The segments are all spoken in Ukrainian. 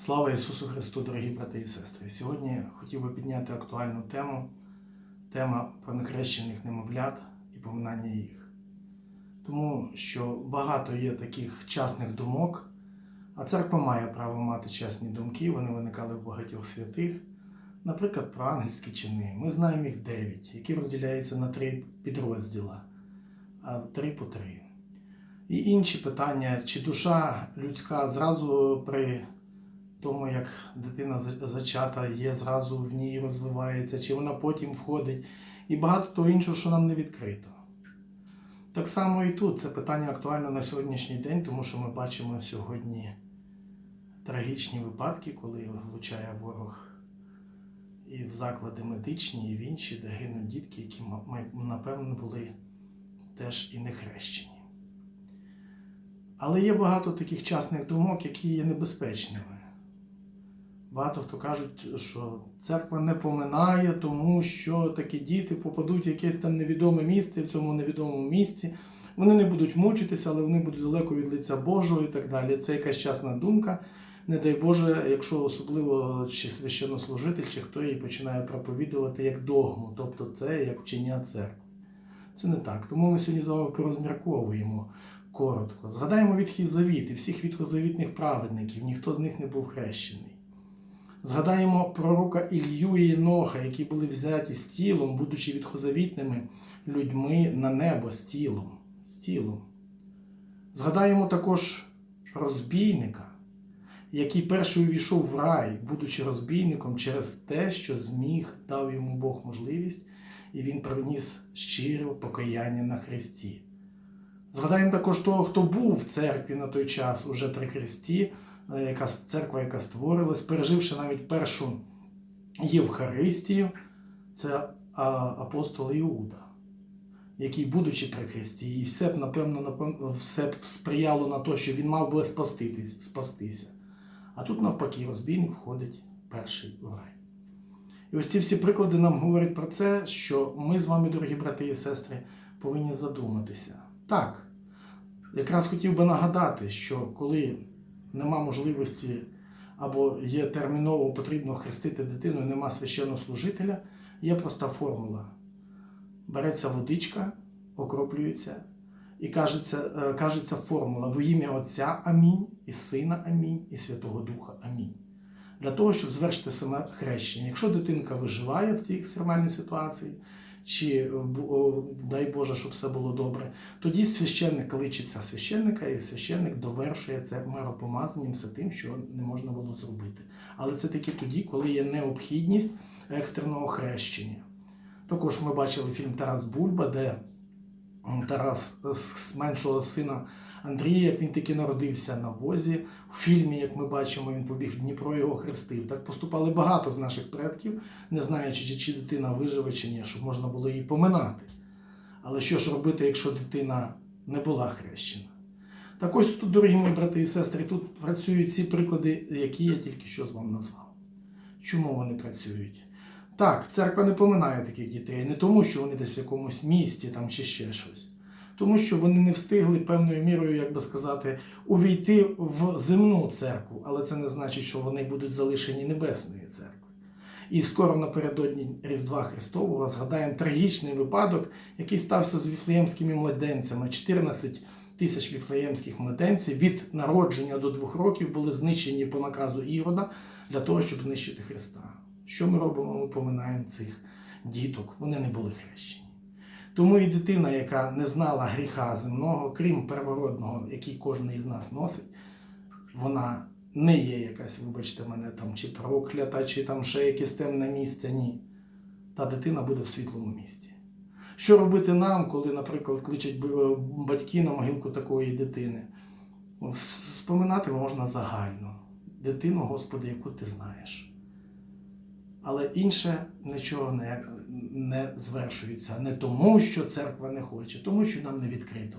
Слава Ісусу Христу, дорогі брати і сестри! Сьогодні хотів би підняти актуальну тему тема про нехрещених немовлят і поминання їх. Тому що багато є таких часних думок, а церква має право мати чесні думки, вони виникали в багатьох святих. Наприклад, про ангельські чини. Ми знаємо їх дев'ять, які розділяються на три підрозділа, а три по три. І інші питання, чи душа людська зразу при тому, як дитина зачата є, зразу в ній розвивається, чи вона потім входить, і багато того іншого, що нам не відкрито. Так само і тут це питання актуальне на сьогоднішній день, тому що ми бачимо сьогодні трагічні випадки, коли влучає ворог і в заклади медичні, і в інші, де гинуть дітки, які, напевно, були теж і не хрещені. Але є багато таких часних думок, які є небезпечними. Багато хто кажуть, що церква не поминає, тому що такі діти попадуть в якесь там невідоме місце, в цьому невідомому місці. Вони не будуть мучитися, але вони будуть далеко від лиця Божого і так далі. Це якась часна думка. Не дай Боже, якщо особливо чи священнослужитель, чи хто її починає проповідувати як догму, тобто це як вчення церкви. Це не так. Тому ми сьогодні з вами порозмірковуємо коротко. Згадаємо Відхід Завіт і всіх відхозавітних праведників, ніхто з них не був хрещений. Згадаємо пророка Ілью і Єноха, які були взяті з тілом, будучи відхозавітними людьми на небо з тілом. З тілом. Згадаємо також розбійника, який перший увійшов в рай, будучи розбійником, через те, що зміг дав йому Бог можливість, і він приніс щире покаяння на Христі. Згадаємо також того, хто був в церкві на той час уже при Христі, яка церква, яка створилась, переживши навіть першу Євхаристію, це апостол Іуда, який, будучи при Христі, і все б, напевно, все б сприяло на те, що він мав би спаститись, спастися. А тут, навпаки, розбійник входить перший в рай. І ось ці всі приклади нам говорять про це, що ми з вами, дорогі брати і сестри, повинні задуматися. Так, якраз хотів би нагадати, що коли нема можливості або є терміново потрібно хрестити дитину, нема священнослужителя, є проста формула. Береться водичка, окроплюється, і кажеться, е, кажеться формула в ім'я Отця Амінь, і Сина Амінь, і Святого Духа Амінь. Для того, щоб звершити саме хрещення. Якщо дитинка виживає в тій екстремальній ситуації, чи е, дай Боже, щоб все було добре, тоді священник кличеться священника, і священник довершує це миропомазанням все тим, що не можна було зробити. Але це тільки тоді, коли є необхідність екстреного хрещення. Також ми бачили фільм Тарас Бульба, де Тарас з меншого сина Андрія, як він таки народився на возі. У фільмі, як ми бачимо, він побіг в Дніпро його хрестив. Так поступали багато з наших предків, не знаючи, чи, чи дитина виживе чи ні, щоб можна було її поминати. Але що ж робити, якщо дитина не була хрещена? Так ось тут, дорогі мої брати і сестри, тут працюють ці приклади, які я тільки що з вами назвав. Чому вони працюють? Так, церква не поминає таких дітей, не тому, що вони десь в якомусь місті там чи ще щось. Тому що вони не встигли певною мірою, як би сказати, увійти в земну церкву, але це не значить, що вони будуть залишені небесної церкви. І скоро напередодні Різдва Христового згадаємо трагічний випадок, який стався з віфлеємськими младенцями. 14 тисяч віфлеємських младенців від народження до двох років були знищені по наказу Ірода для того, щоб знищити Христа. Що ми робимо? Ми поминаємо цих діток. Вони не були хрещені. Тому і дитина, яка не знала гріха земного, крім первородного, який кожен із нас носить, вона не є якась, вибачте мене, там, чи проклята, чи там ще якесь темне місце. Ні. Та дитина буде в світлому місці. Що робити нам, коли, наприклад, кличуть батьки на могилку такої дитини? Ну, в- Споминати можна загально. Дитину, Господи, яку ти знаєш. Але інше нічого не, не звершується. Не тому, що церква не хоче, тому що нам не відкрито.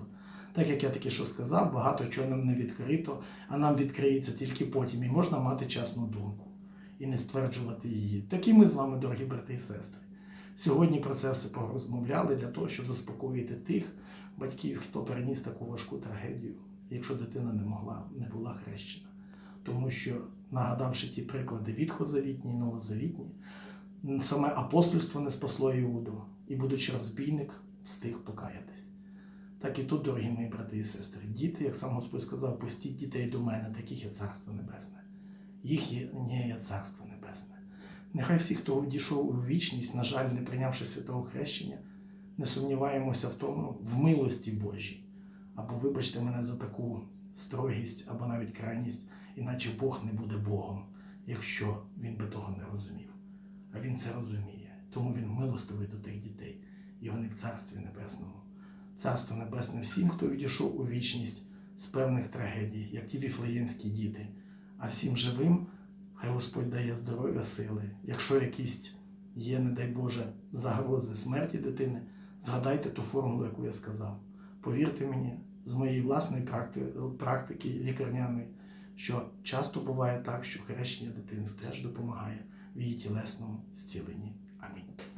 Так як я таки що сказав, багато чого нам не відкрито, а нам відкриється тільки потім. І можна мати чесну думку і не стверджувати її. Такі ми з вами, дорогі брати і сестри. Сьогодні про це все порозмовляли для того, щоб заспокоїти тих батьків, хто переніс таку важку трагедію, якщо дитина не могла, не була хрещена. Тому що нагадавши ті приклади відхозавітні новозавітні. Саме апостольство не спасло Іуду, і, будучи розбійник, встиг покаятись. Так і тут, дорогі мої брати і сестри, діти, як сам Господь сказав, пустіть дітей до мене, таких є Царство Небесне. Їх є, є Царство Небесне. Нехай всі, хто дійшов у вічність, на жаль, не прийнявши святого хрещення, не сумніваємося в тому, в милості Божій. Або вибачте мене за таку строгість, або навіть крайність, іначе Бог не буде Богом, якщо він би того не розумів. А він це розуміє, тому він милостивий до тих дітей, і вони в Царстві Небесному. Царство Небесне всім, хто відійшов у вічність з певних трагедій, як ті віфлеємські діти, а всім живим, хай Господь дає здоров'я, сили. Якщо якісь є, не дай Боже, загрози смерті дитини, згадайте ту формулу, яку я сказав. Повірте мені, з моєї власної практи- практики лікарняної, що часто буває так, що хрещення дитини теж допомагає в її тілесному зціленні. Амінь.